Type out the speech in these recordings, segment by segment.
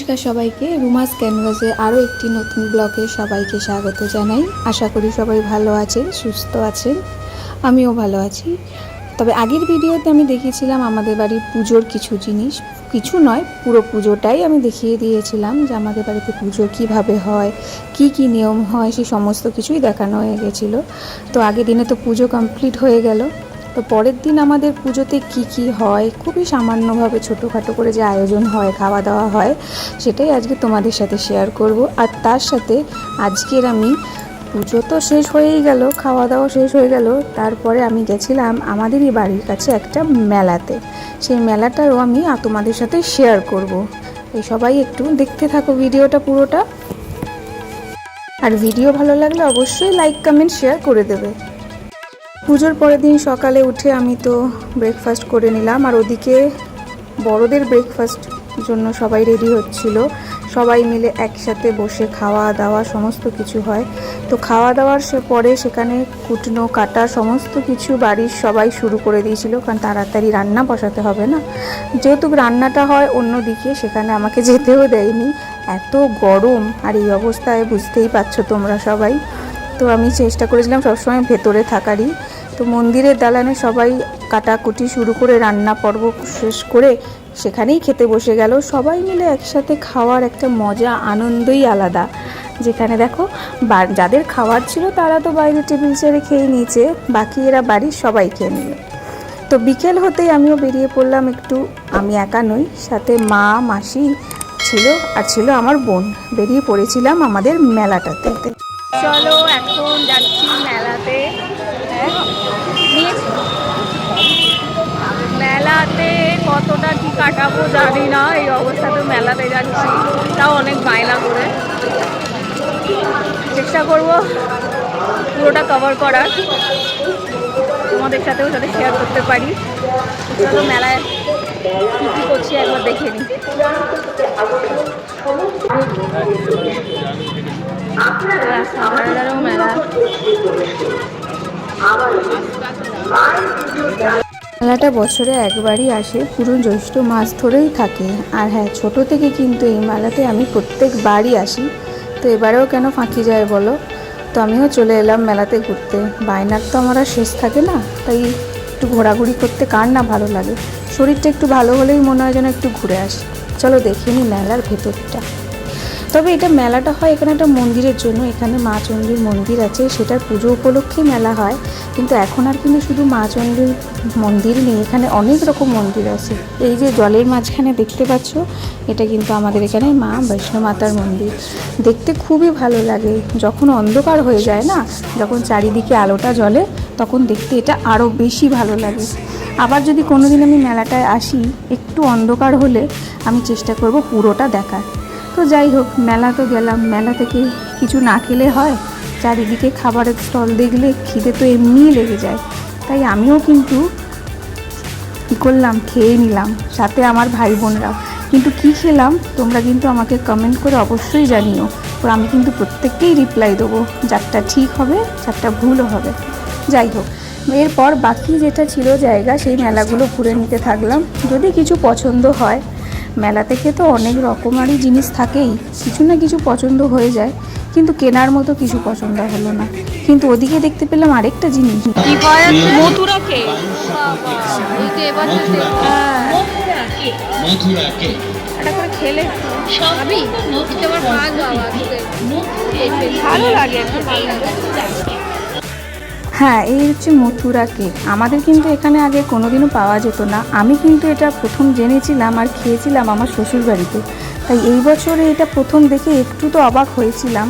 নমস্কার সবাইকে। রুমাস ক্যানভাসে আরও একটি নতুন ব্লগে সবাইকে স্বাগত জানাই। আশা করি সবাই ভালো আছেন সুস্থ আছেন। আমিও ভালো আছি। তবে আগের ভিডিওতে আমি দেখিয়েছিলাম আমাদের বাড়ির পুজোর কিছু জিনিস। কিছু নয়, পুরো পুজোটাই আমি দেখিয়ে দিয়েছিলাম যে আমাদের বাড়িতে পুজো কীভাবে হয়, কি কি নিয়ম হয় সেই সমস্ত কিছুই দেখানো হয়ে গেছিল। তো আগের দিনে তো পুজো কমপ্লিট হয়ে গেল। তো পরের দিন আমাদের পুজোতে কি কি হয়? খুবই সামান্যভাবে ছোটোখাটো করে যে আয়োজন হয় খাওয়া দাওয়া হয়, সেটাই আজকে তোমাদের সাথে শেয়ার করব। আর তার সাথে আজকের আমি পুজো তো শেষ হয়েই গেল খাওয়া দাওয়া শেষ হয়ে গেল। তারপরে আমি গেছিলাম আমাদেরই বাড়ির কাছে একটা মেলাতে। সেই মেলাটাও আমি তোমাদের সাথে শেয়ার করব। এই সবাই একটু দেখতে থাকো ভিডিওটা পুরোটা। আর ভিডিও ভালো লাগলে অবশ্যই লাইক কমেন্ট শেয়ার করে দেবে। পুজোর পরের দিন সকালে উঠে আমি তো ব্রেকফাস্ট করে নিলাম। আর ওদিকে বড়দের ব্রেকফাস্ট জন্য সবাই রেডি হচ্ছিল। সবাই মিলে একসাথে বসে খাওয়া দাওয়া সমস্ত কিছু হয়। তো খাওয়া দাওয়ার সে পরে সেখানে কুটনো, কাটা সমস্ত কিছু বাড়ির সবাই শুরু করে দিয়েছিল। কারণ তাড়াতাড়ি রান্না বসাতে হবে না। যেহেতু রান্নাটা হয় অন্যদিকে সেখানে আমাকে যেতেও দেয়নি। এত গরম। আর এই অবস্থায় বুঝতেই পারছ তোমরা সবাই। তো আমি চেষ্টা করেছিলাম সবসময় ভেতরে থাকারই। তো মন্দিরের দালানে সবাই কাটাকুটি শুরু করে, রান্না পর্ব শেষ করে সেখানেই খেতে বসে গেল। সবাই মিলে একসাথে খাওয়ার একটা মজা, আনন্দই আলাদা। যেখানে দেখো যাদের খাওয়ার ছিল তারা তো বাইরে টেবিল চেয়ারে খেয়ে নিয়েছে, বাকি এরা বাড়ির সবাই খেয়ে নিল। তো বিকেল হতেই আমিও বেরিয়ে পড়লাম একটু, আমি একা নই, সাথে মা, মাসি ছিল আর ছিল আমার বোন। বেরিয়ে পড়েছিলাম আমাদের মেলাটাতে। চলো এখন যাচ্ছি মেলাতে হ্যাঁ, নিয়েছি। মেলাতে কতটা কি কাটাবো জানি না, এই অবস্থাতে মেলাতে যাচ্ছি। তাও অনেক বায়না করে। চেষ্টা করব পুরোটা কভার করার। তোমাদের সাথেও যাতে শেয়ার করতে পারি। চলো মেলায় কী কী করছি একবার দেখে নিই। মেলা মেলাটা বছরে একবারই আসে, পুরো জ্যৈষ্ঠ মাস ধরেই থাকে। আর হ্যাঁ ছোট থেকে কিন্তু এই মেলাতে আমি প্রত্যেকবারই আসি। তো এবারেও কেন ফাঁকি যায় বলো? তো আমিও চলে এলাম মেলাতে ঘুরতে। বায়নার তো আমার আর শেষ থাকে না, তাই একটু ঘোরাঘুরি করতে কার না ভালো লাগে? শরীরটা একটু ভালো হলেই মনে হয় যেন একটু ঘুরে আসি। চলো দেখে নিই মেলার ভেতরটা। তবে এটা মেলাটা হয় এখানে একটা মন্দিরের জন্য। এখানে মা চণ্ডীর মন্দির আছে, সেটার পুজো উপলক্ষে মেলা হয়। কিন্তু এখন আর কিন্তু শুধু মা চণ্ডীর মন্দির নেই, এখানে অনেক রকম মন্দির আছে। এই যে জলের মাঝখানে দেখতে পাচ্ছ, এটা কিন্তু আমাদের এখানে মা মাতার মন্দির। দেখতে খুবই ভালো লাগে, যখন অন্ধকার হয়ে যায় না, যখন চারিদিকে আলোটা জ্বলে, তখন দেখতে এটা আরও বেশি ভালো লাগে। আবার যদি কোনোদিন আমি মেলাটায় আসি, একটু অন্ধকার হলে আমি চেষ্টা করব পুরোটা দেখার। তো যাই হোক, মেলা তো গেলাম। মেলা থেকে কিছু না খেলে হয়। চারিদিকে খাবারের স্টল দেখলে খিদে তো এমনিই লেগে যায়। তাই আমিও কিন্তু কী করলাম, খেয়ে নিলাম। সাথে আমার ভাই বোনরাও কিন্তু কি খেলাম, তোমরা কিন্তু আমাকে কমেন্ট করে অবশ্যই জানিও। তো আমি কিন্তু প্রত্যেককেই রিপ্লাই দেবো। যারটা ঠিক হবে, যারটা ভুলও হবে। যাই হোক, এরপর বাকি যেটা ছিল জায়গা, সেই মেলাগুলো ঘুরে নিতে থাকলাম। যদি কিছু পছন্দ হয় মেলা থেকে তো অনেক রকমারই জিনিস থাকেই। কিছু না কিছু পছন্দ হয়ে যায় কিন্তু কেনার মতো কিছু পছন্দ হলো না। কিন্তু ওদিকে দেখতে পেলাম আরেকটা জিনিস। কি পাওয়া যাচ্ছে মথুরা কেক মথুরা কে এটা করে খেলে। খাবি মথুরা আমার ভাগ বাবা ভালো লাগে। হ্যাঁ এই হচ্ছে মথুরা কেক। আমাদের কিন্তু এখানে আগে কোনোদিনও পাওয়া যেত না। আমি কিন্তু এটা প্রথম জেনেছিলাম আর খেয়েছিলাম আমার শ্বশুর বাড়িতে তাই এই বছরে এটা প্রথম দেখে একটু তো অবাক হয়েছিলাম।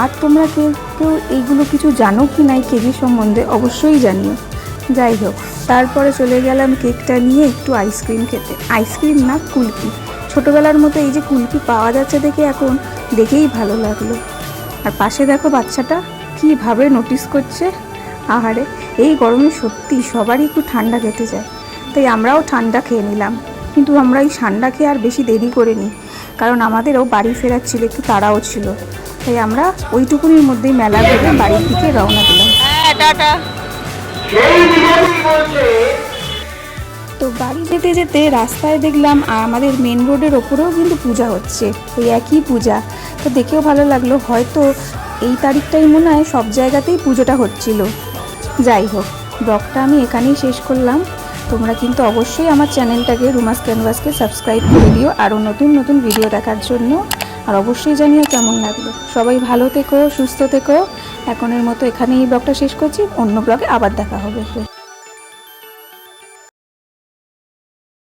আর তোমরা কেউ কেউ এইগুলো কিছু জানো কি নাই কেকের সম্বন্ধে অবশ্যই জানিও। যাই হোক, তারপরে চলে গেলাম কেকটা নিয়ে একটু আইসক্রিম খেতে। আইসক্রিম না কুলফি ছোটোবেলার মতো এই যে কুলফি পাওয়া যাচ্ছে দেখে এখন দেখেই ভালো লাগল। আর পাশে দেখো বাচ্চাটা, কীভাবে নোটিস করছে। আহারে এই গরমে সত্যি সবারই একটু ঠান্ডা খেতে যায় তাই আমরাও ঠান্ডা খেয়ে নিলাম। কিন্তু আমরা এই ঠান্ডা খেয়ে আর বেশি দেরি করিনি কারণ আমাদেরও বাড়ি ফেরার ছিল একটু তাড়াও ছিল। তাই আমরা ওইটুকুনির মধ্যেই মেলা ঘুরে বাড়ির দিকে রওনা দিলাম। হ্যাঁ তো বাড়ি যেতে যেতে রাস্তায় দেখলাম আমাদের মেন রোডের ওপরেও কিন্তু পূজা হচ্ছে ওই একই পূজা। তো দেখেও ভালো লাগল হয়তো এই তারিখটাই মনে হয় সব জায়গাতেই পুজোটা হচ্ছিল। যাই হোক, ব্লগটা আমি এখানেই শেষ করলাম। তোমরা কিন্তু অবশ্যই আমার চ্যানেলটাকে রুমাস ক্যানভাসকে সাবস্ক্রাইব করে দিও আরও নতুন নতুন ভিডিও দেখার জন্য। আর অবশ্যই জানিও কেমন লাগল। সবাই ভালো থেকো, সুস্থ থেকো। এখনের মতো এখানেই ব্লগটা শেষ করছি। অন্য ব্লগে আবার দেখা হবে।